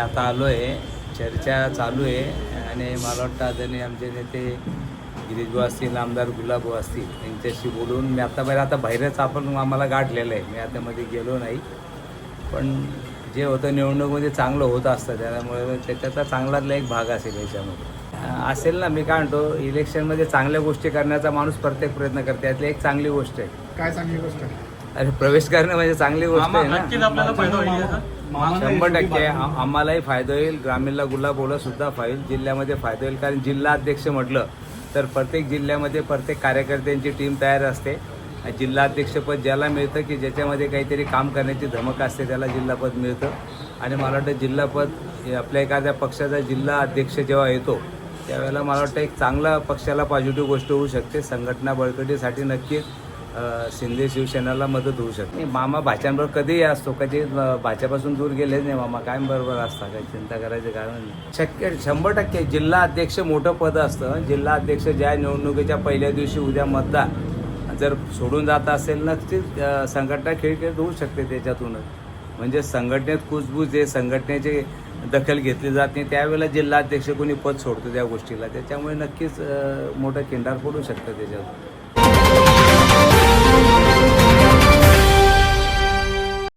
आता आलो आहे चर्चा चालू आहे आणि मला वाटतं आदरणीय आमचे नेते गिरीशभाऊ असतील आमदार गुलाबभाऊ असतील यांच्याशी बोलून मी आता बाहेर आता बाहेरच आपण आम्हाला गाठलेलं आहे. मी आता मध्ये गेलो नाही. पण जे होतं निवडणुकीमध्ये चांगलं होत असतं. त्यामुळे त्याच्याचा चांगलातला एक भाग असेल याच्यामध्ये. असेल ना मी काय म्हणतो इलेक्शनमध्ये चांगल्या गोष्टी करण्याचा माणूस प्रत्येक प्रयत्न करते. यातली एक चांगली गोष्ट आहे. काय चांगली गोष्ट आहे? अरे प्रवेश करणं म्हणजे चांगली गोष्ट आहे नक्कीच ना आपल्याला फायदा होईल. याचा. शंभर टक्के आम्हालाही फायदा होईल. ग्रामीणला गुलाबोला सुद्धा फायदा होईल. जिल्ह्यामध्ये फायदा होईल. कारण जिल्हा अध्यक्ष म्हटलं तर प्रत्येक जिल्ह्यामध्ये प्रत्येक कार्यकर्त्यांची टीम तयार असते. आणि जिल्हा अध्यक्षपद ज्याला मिळतं की ज्याच्यामध्ये काहीतरी काम करण्याची धमक असते त्याला जिल्हापद मिळतं. आणि मला वाटतं जिल्हापद हे आपल्या एखाद्या पक्षाचा जिल्हा अध्यक्ष जेव्हा येतो त्यावेळेला मला वाटतं एक चांगला पक्षाला पॉझिटिव्ह गोष्ट होऊ शकते. संघटना बळकटीसाठी नक्कीच. शिंदे शिवसेनेला मदत होऊ शकते. मामा भाच्यांवर कधीही असतो कधी भाच्यापासून दूर गेलेच नाही मामा कायम बरोबर असता काही चिंता करायचं कारण नाही. शक्य शंभर टक्के जिल्हा अध्यक्ष मोठं पद असतं. जिल्हा अध्यक्ष ज्या निवडणुकीच्या पहिल्या दिवशी उद्या मतदान जर सोडून जात असेल नक्कीच संघटना खेळ होऊ शकते त्याच्यातूनच. म्हणजे संघटनेत कुजबूज आहे संघटनेचे दखल घेतली जात नाही. त्यावेळेला जिल्हा अध्यक्ष कोणी पद सोडतो त्या गोष्टीला. त्याच्यामुळे नक्कीच मोठं किंडार पडू शकतं त्याच्यावर